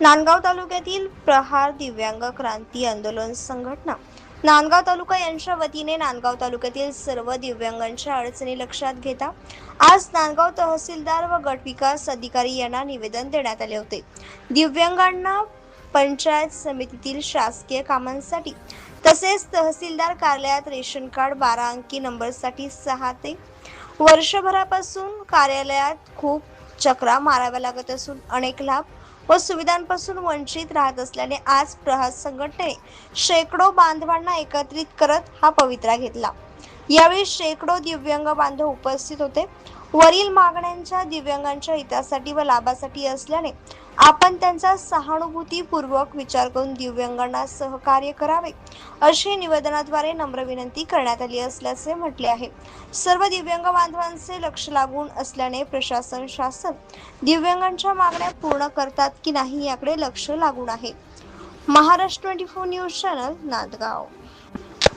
नांदगाव तालुक्यातील प्रहार दिव्यांग क्रांती आंदोलन संघटना. नांदगाव तालुका यांच्या वतीने नांदगाव तालुक्यातील सर्व दिव्यांगांच्या अडचणी लक्षात घेता आज नांदगाव तहसीलदार व गट विकास अधिकारी यांना निवेदन देण्यात आले होते. दिव्यांगांना पंचायत समितीतील शासकीय कामांसाठी तसेच तहसीलदार कार्यालयात रेशन कार्ड बारा अंकी नंबरसाठी सहा ते वर्षभरापासून कार्यालयात खूप चक्रा माराव्या लागत असून अनेक लाभ व सुविधांपासून वंचित राहत असल्याने आज प्रहार संघटनेने शेकडो बांधवांना एकत्रित करत हा पवित्रा घेतला. यावेळी शेकडो दिव्यांग बांधव उपस्थित होते. वरील मागण्यांच्या दिव्यांगांच्या हितासाठी व लाभासाठी असल्याने आपण त्यांचा सहानुभूतीपूर्वक विचार करून दिव्यांगांना सहकार्य करावे अशी निवेदनाद्वारे नम्र विनंती करण्यात आली असल्याचे म्हटले आहे. सर्व दिव्यांग बांधवांचे लक्ष लागून असल्याने प्रशासन शासन दिव्यांगांच्या मागण्या पूर्ण करतात की नाही याकडे लक्ष लागून आहे. Maharashtra twenty four news channel Nandgaon.